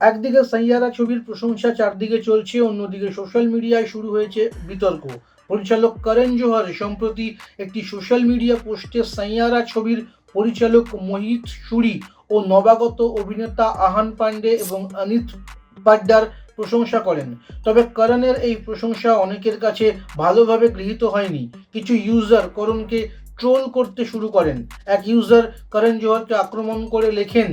একদিকে সাইয়ারা ছবির প্রশংসা, চারদিকে চলছে, অন্যদিকে সোশ্যাল মিডিয়ায় শুরু হয়েছে বিতর্ক। পরিচালক করণ জোহর, সম্প্রতি একটি সোশ্যাল মিডিয়া পোস্টে সাইয়ারা ছবির পরিচালক মোহিত সুরি ও নবাগত অভিনেতা আহান পান্ডে এবং অনিত পাড্ডার প্রশংসা করেন। তবে করণের এই প্রশংসা অনেকের কাছে ভালোভাবে গৃহীত হয়নি। কিছু ইউজার করণকে ট্রোল করতে শুরু করেন। এক ইউজার করণ জোহরকে আক্রমণ করে লেখেন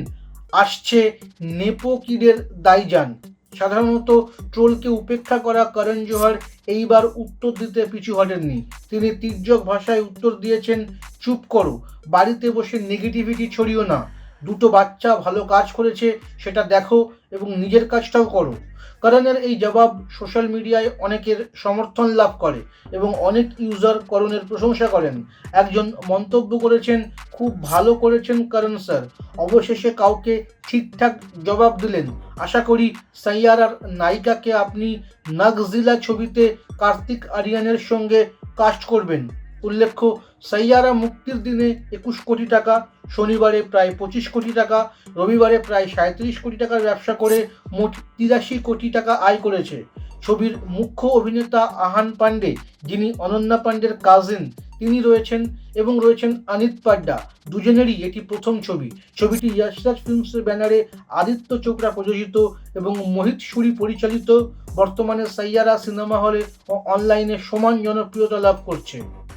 আসছে নেপোকিডের দাইজান। সাধারণত ট্রোলকে উপেক্ষা করা করণ জোহর, এইবার উত্তর দিতে পিছু হটেননি। তিনি তির্যক ভাষায় উত্তর দিয়েছেন, চুপ করো, বাড়িতে বসে নেগেটিভিটি ছড়িও না। দুটো বাচ্চা ভালো কাজ করেছে, সেটা দেখো এবং নিজের কাজটাও করো। করণের এই জবাব সোশ্যাল মিডিয়ায় অনেকের সমর্থন লাভ করে এবং অনেক ইউজার করণের প্রশংসা করেন। একজন মন্তব্য করেছেন, খুব ভালো করেছেন করণ স্যার অবশেষে কাউকে ঠিকঠাক জবাব দিলেন। আশা করি সাইয়ারার নায়িকাকে আপনি নাগজিলা ছবিতে কার্তিক আরিয়ানের সঙ্গে কাস্ট করবেন। উল্লেখ্য, সাইয়ারা মুক্তির দিনে একুশ কোটি টাকা, শনিবারে প্রায় পঁচিশ কোটি টাকা, রবিবারে প্রায় সাঁত্রিশ কোটি টাকার ব্যবসা করে মোট তিরাশি কোটি টাকা আয় করেছে। ছবির মুখ্য অভিনেতা আহান পান্ডে যিনি অনন্যা পান্ডের কাজিন তিনি রয়েছেন এবং রয়েছেন আনিত পাড্ডা। দুজনেরই এটি প্রথম ছবি। ছবিটি ইয়াশরাজ ফিল্মসের ব্যানারে আদিত্য চোপড়া প্রযোজিত এবং মোহিত সুরি পরিচালিত। বর্তমানে সাইয়ারা সিনেমা হলে ও অনলাইনে সমান জনপ্রিয়তা লাভ করছে।